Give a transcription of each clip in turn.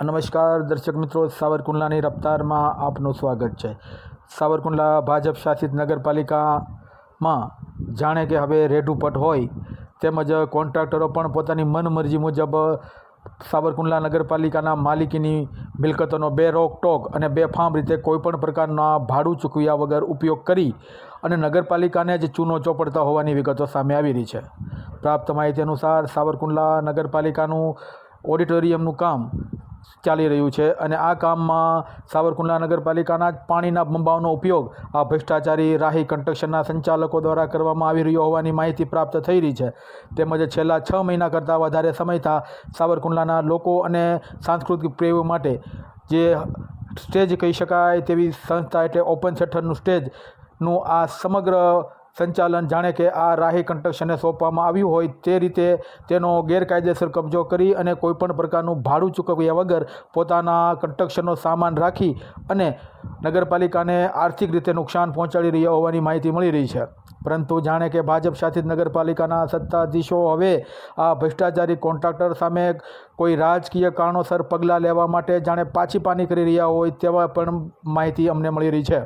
નમસ્કાર, દર્શક મિત્રો. સાવરકુંડલાની રફતારમાં આપનું સ્વાગત છે. સાવરકુંડલા ભાજપ શાસિત નગરપાલિકામાં જાણે કે હવે રેઢુપટ હોય તેમજ કોન્ટ્રાક્ટરો પણ પોતાની મનમરજી મુજબ સાવરકુંડલા નગરપાલિકાના માલિકીની મિલકતોનો બે રોકટોક અને બેફામ રીતે કોઈપણ પ્રકારના ભાડું ચૂકવ્યા વગર ઉપયોગ કરી અને નગરપાલિકાને જ ચૂનો ચોપડતા હોવાની વિગતો સામે આવી રહી છે. પ્રાપ્ત માહિતી અનુસાર સાવરકુંડલા નગરપાલિકાનું ઓડિટોરિયમનું કામ ચાલી રહ્યું છે અને આ કામમાં સાવરકુંડલા નગરપાલિકાના પાણીના બંબાઓનો ઉપયોગ આ ભ્રષ્ટાચારી રાહી કન્સ્ટ્રક્શનના સંચાલકો દ્વારા કરવામાં આવી રહ્યો હોવાની માહિતી પ્રાપ્ત થઈ રહી છે. તેમજ છેલ્લા છ મહિના કરતાં વધારે સમયતા સાવરકુંડલાના લોકો અને સાંસ્કૃતિક પ્રેમીઓ માટે જે સ્ટેજ કહી શકાય તેવી સંસ્થા એટલે ઓપન શટરનું સ્ટેજનું આ સમગ્ર સંચાલન જાણે કે આ રાહી કન્સ્ટ્રક્શનને સોંપવામાં આવ્યું હોય તે રીતે તેનો ગેરકાયદેસર કબજો કરી અને કોઈપણ પ્રકારનું ભાડું ચૂકવ્યા વગર પોતાના કન્સ્ટ્રક્શનનો સામાન રાખી અને નગરપાલિકાને આર્થિક રીતે નુકસાન પહોંચાડી રહ્યા હોવાની માહિતી મળી રહી છે. પરંતુ જાણે કે ભાજપ શાસિત નગરપાલિકાના સત્તાધીશો હવે આ ભ્રષ્ટાચારી કોન્ટ્રાક્ટર સામે કોઈ રાજકીય કારણોસર પગલાં લેવા માટે જાણે પાછી પાની કરી રહ્યા હોય તેવા પણ માહિતી અમને મળી રહી છે.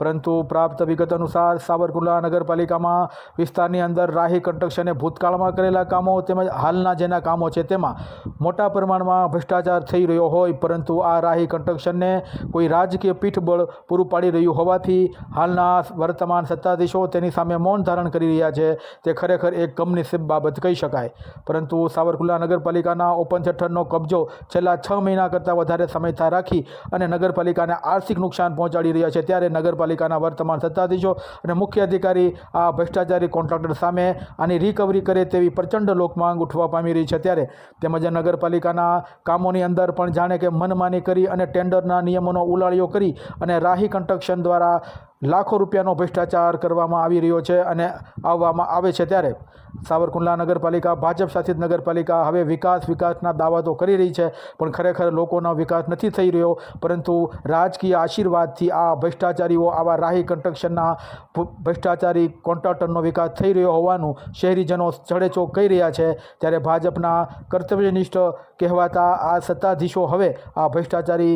પરંતુ પ્રાપ્ત વિગત અનુસાર સાવરકુંડલા નગરપાલિકામાં વિસ્તારની અંદર રાહી કન્સ્ટ્રક્શને ભૂતકાળમાં કરેલા કામો તેમજ હાલના જેના કામો છે તેમાં મોટા પ્રમાણમાં ભ્રષ્ટાચાર થઈ રહ્યો હોય, પરંતુ આ રાહી કન્સ્ટ્રક્શનને કોઈ રાજકીય પીઠબળ પૂરું પાડી રહ્યું હોવાથી હાલના વર્તમાન સત્તાધીશો તેની સામે મૌન ધારણ કરી રહ્યા છે. તે ખરેખર એક કમનસીબ બાબત કહી શકાય. પરંતુ સાવરકુંડલા નગરપાલિકાના ઓપન થિયેટરનો કબજો છેલ્લા છ મહિના કરતાં વધારે સમયતા રાખી અને નગરપાલિકાને આર્થિક નુકસાન પહોંચાડી રહ્યા છે, ત્યારે નગરપાલિકા પાલિકાના વર્તમાન સત્તાધીશો અને મુખ્ય અધિકારી આ ભ્રષ્ટાચારી કોન્ટ્રાક્ટર સામે આની રિકવરી કરે તેવી પ્રચંડ લોકમાંગ ઉઠવા પામી રહી છે. ત્યારે તેમજ નગરપાલિકાના કામોની અંદર પણ જાણે કે મનમાની કરી અને ટેન્ડરના નિયમોનો ઉલાળીઓ કરી અને રાહી કન્સ્ટ્રક્શન દ્વારા લાખો રૂપિયાનો ભ્રષ્ટાચાર કરવામાં આવી રહ્યો છે અને આવવામાં આવે છે ત્યારે સાવરકુંડલા નગરપાલિકા, ભાજપ શાસિત નગરપાલિકા હવે વિકાસ વિકાસના દાવા તો કરી રહી છે, પણ ખરેખર લોકોનો વિકાસ નથી થઈ રહ્યો. પરંતુ રાજકીય આશીર્વાદથી આ ભ્રષ્ટાચારીઓ, આવા રાહી કન્સ્ટ્રક્શનના ભ્રષ્ટાચારી કોન્ટ્રાક્ટરનો વિકાસ થઈ રહ્યો હોવાનું શહેરીજનો ચડેચોક કહી રહ્યા છે. ત્યારે ભાજપના કર્તવ્યનિષ્ઠ કહેવાતા આ સત્તાધીશો હવે આ ભ્રષ્ટાચારી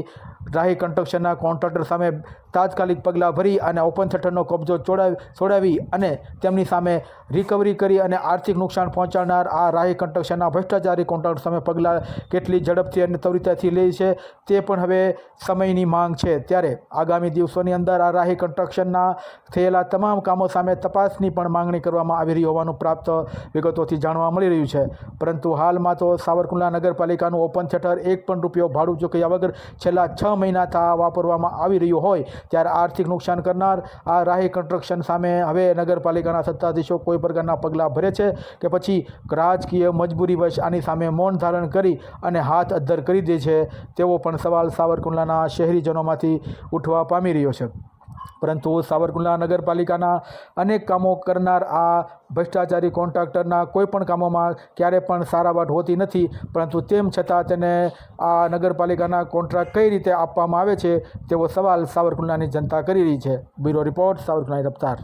રાહી કન્સ્ટ્રક્શનના કોન્ટ્રાક્ટર સામે તાત્કાલિક પગલાં ભરી અને ઓપન થેટરનો કબજો છોડાવી અને તેમની સામે રિકવરી કરી અને આર્થિક નુકસાન પહોંચાડનાર આ રાહી કન્સ્ટ્રક્શનના ભ્રષ્ટાચારી કોન્ટ્રાક્ટર સામે પગલાં કેટલી ઝડપથી અને ત્વરિતથી લે છે તે પણ હવે સમયની માંગ છે. ત્યારે આગામી દિવસોની અંદર આ રાહી કન્સ્ટ્રક્શનના થયેલા તમામ કામો સામે તપાસની પણ માંગણી કરવામાં આવી રહી હોવાનું પ્રાપ્ત વિગતોથી જાણવા મળી રહ્યું છે. પરંતુ હાલમાં તો સાવરકુંડલા નગરપાલિકાનું ઓપન થિયેટર એક પણ રૂપિયો ભાડું ચૂક્યા વગર છેલ્લા છ મહિનાથી આ વાપરવામાં આવી રહ્યું હોય ત્યારે આર્થિક નુકસાન કરનાર આ રાહી કન્સ્ટ્રક્શન સામે હવે નગરપાલિકાના સત્તાધીશો કોઈ પ્રકારના પગલાં ભરે છે કે પછી રાજકીય મજબૂરીવશ આની સામે મૌન ધારણ કરી અને હાથ અદ્ધર કરી દે છે તેવો પણ સવાલ સાવરકુંડલાના શહેરીજનોમાંથી ઉઠવા પામી રહ્યો છે. પરંતુ સાવરકુંડલા નગરપાલિકાના અનેક કામો કરનાર આ ભ્રષ્ટાચારી કોન્ટ્રાક્ટરના કોઈપણ કામોમાં ક્યારે પણ સારાવાટ હોતી નથી. પરંતુ તેમ છતાં તેને આ નગરપાલિકાના કોન્ટ્રાક્ટ કઈ રીતે આપવામાં આવે છે તેવો સવાલ સાવરકુંડલાની જનતા કરી રહી છે. બ્યુરો રિપોર્ટ, સાવરકુંડલાની રફતાર.